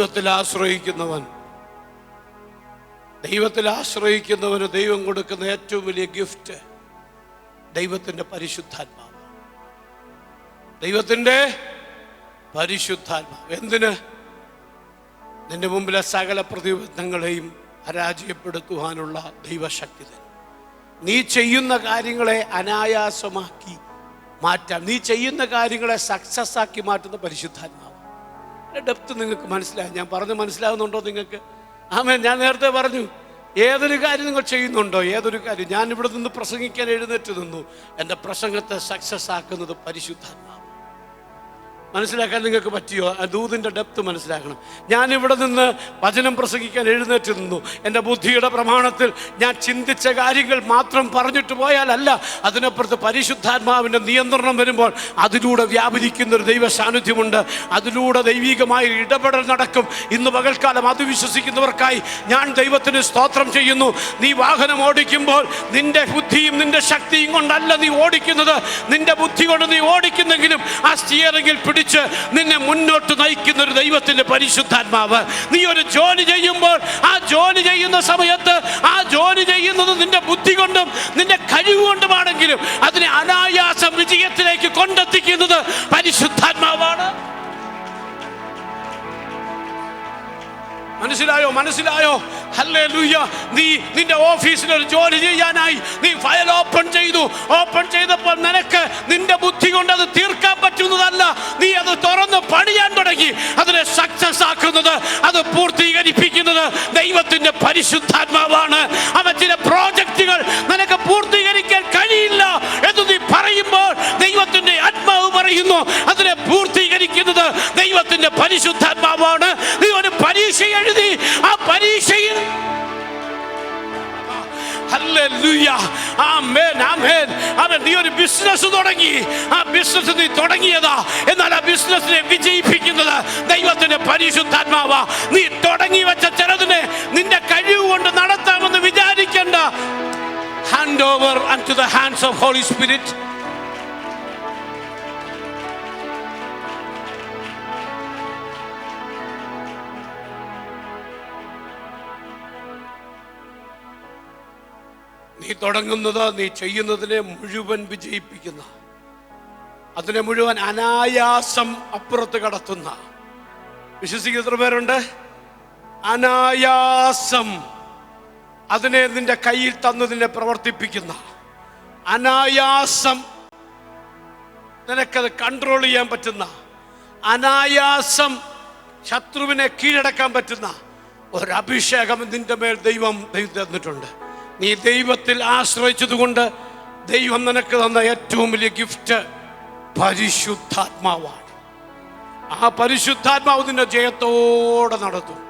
ദൈവത്തിൽ ആശ്രയിക്കുന്നവൻ ദൈവത്തിൽ ആശ്രയിക്കുന്നവന് ദൈവം കൊടുക്കുന്ന ഏറ്റവും വലിയ ഗിഫ്റ്റ് ദൈവത്തിന്റെ പരിശുദ്ധാത്മാവ്. ദൈവത്തിന്റെ പരിശുദ്ധാത്മാവ്. എന്തിന്? നിന്റെ മുമ്പിലെ സകല പ്രതിബന്ധങ്ങളെയും പരാജയപ്പെടുത്തുവാനുള്ള ദൈവശക്തി തന്നെ. നീ ചെയ്യുന്ന കാര്യങ്ങളെ അനായാസമാക്കി മാറ്റാം നീ ചെയ്യുന്ന കാര്യങ്ങളെ സക്സസ് ആക്കി മാറ്റുന്ന പരിശുദ്ധാത്മാവ്. ഡെപ്ത് നിങ്ങൾക്ക് മനസ്സിലായി. ഞാൻ പറഞ്ഞ് മനസ്സിലാകുന്നുണ്ടോ നിങ്ങൾക്ക്? ആമേ ഞാൻ നേരത്തെ പറഞ്ഞു ഏതൊരു കാര്യം നിങ്ങൾ ചെയ്യുന്നുണ്ടോ? ഏതൊരു കാര്യം? ഞാൻ ഇവിടെ നിന്ന് പ്രസംഗിക്കാൻ എഴുന്നേറ്റ് നിന്നു. എന്റെ പ്രസംഗത്തെ സക്സസ് ആക്കുന്നത് പരിശുദ്ധാത്മാവ്. മനസ്സിലാക്കാൻ നിങ്ങൾക്ക് പറ്റിയോ? ദൂതിന്റെ ഡെപ്ത് മനസ്സിലാക്കണം. ഞാൻ ഇവിടെ നിന്ന് വചനം പ്രസംഗിക്കാൻ എഴുന്നേറ്റ് നിന്നു. എന്റെ ബുദ്ധിയുടെ പ്രമാണത്തിൽ ഞാൻ ചിന്തിച്ച കാര്യങ്ങൾ മാത്രം പറഞ്ഞിട്ട് പോയാലല്ല അതിനപ്പുറത്ത് പരിശുദ്ധാത്മാവിന്റെ നിയന്ത്രണം വരുമ്പോൾ അതിലൂടെ വ്യാപരിക്കുന്ന ഒരു ദൈവ സാന്നിധ്യമുണ്ട് അതിലൂടെ ദൈവികമായ ഇടപെടൽ നടക്കും. ഇന്ന് പകൽക്കാലം അത് വിശ്വസിക്കുന്നവർക്കായി ഞാൻ ദൈവത്തിന് സ്തോത്രം ചെയ്യുന്നു. നീ വാഹനം ഓടിക്കുമ്പോൾ നിന്റെ ബുദ്ധിയും നിന്റെ ശക്തിയും കൊണ്ടല്ല നീ ഓടിക്കുന്നത്. നിന്റെ ബുദ്ധി കൊണ്ട് നീ ഓടിക്കുന്നെങ്കിലും ആ സ്റ്റിയറിംഗിൽ പിടിച്ച് നിന്നെ മുന്നോട്ട് നയിക്കുന്ന ഒരു ദൈവത്തിന്റെ പരിശുദ്ധാത്മാവ്. നീ ഒരു ജോലി ചെയ്യുമ്പോൾ ആ ജോലി ചെയ്യുന്ന സമയത്ത് ആ ജോലി ചെയ്യുന്നത് നിന്റെ ബുദ്ധി കൊണ്ടും നിന്റെ കഴിവ് കൊണ്ടുമാണെങ്കിലും അതിനെ അനായാസം മനസ്സിലായോ? മനസ്സിലായോ? ഹല്ലേ ലൂയ്യ നീ നിന്റെ ഓഫീസിൽ ഒരു ജോലി ചെയ്യാനായി നീ ഫയൽ ഓപ്പൺ ചെയ്തു. ഓപ്പൺ ചെയ്തപ്പോൾ നിനക്ക് നിന്റെ ബുദ്ധി കൊണ്ട് അത് തീർക്കാൻ പറ്റുന്നതല്ല. നീ അത് തുറന്ന് പണിയാൻ തുടങ്ങി. അതിനെ സക്സസ് ആക്കുന്നത് അത് പൂർത്തീകരിപ്പിക്കുന്നത് ദൈവത്തിന്റെ പരിശുദ്ധാത്മാവാണ്. അവൻ ചില പ്രോജക്റ്റുകൾ നിനക്ക് പൂർത്തീകരിക്കാൻ കഴിയില്ല എന്ന് നീ പറയുമ്പോൾ ദൈവത്തിന്റെ ആത്മാവ് പറയുന്നു. അതിനെ പൂർത്തീകരിക്കുന്നത് ദൈവത്തിന്റെ പരിശുദ്ധാത്മാവാണ്. നീ ഒരു പരീക്ഷ എഴുതി ആ പരീക്ഷയിൽ. ആമേൻ. നീ ഒരു ബിസിനസ് തുടങ്ങി. ആ ബിസിനസ് നീ തുടങ്ങിയതാ. എന്നാൽ ആ ബിസിനസ്സിനെ വിജയിപ്പിക്കുന്നത് ദൈവത്തിന്റെ പരിശുദ്ധാത്മാവ. നീ തുടങ്ങി വെച്ച ചിലതിനെ നിന്റെ കഴിവ് കൊണ്ട് നടത്താമെന്ന് വിചാരിക്കണ്ട. Hand over to the hands of holy spirit നീ തുടങ്ങുന്നത് നീ ചെയ്യുന്നതിനെ മുഴുവൻ വിജയിപ്പിക്കുന്ന അതിനെ മുഴുവൻ അനായാസം അപ്പുറത്ത് കടത്തുന്ന. വിശ്വസിക്കുന്ന എത്ര പേരുണ്ട്? അനായാസം അതിനെ നിന്റെ കയ്യിൽ തന്നു നിന്നെ പ്രവർത്തിപ്പിക്കുന്ന. അനായാസം നിനക്കത് കൺട്രോൾ ചെയ്യാൻ പറ്റുന്ന. അനായാസം ശത്രുവിനെ കീഴടക്കാൻ പറ്റുന്ന. ഒരഭിഷേകം നിന്റെ മേൽ ദൈവം തന്നിട്ടുണ്ട്. നീ ദൈവത്തിൽ ആശ്രയിച്ചതുകൊണ്ട് ദൈവം നിനക്ക് തന്ന ഏറ്റവും വലിയ ഗിഫ്റ്റ് പരിശുദ്ധാത്മാവാണ്. ആ പരിശുദ്ധാത്മാവ് നിന്റെ ജയത്തോടെ നടത്തും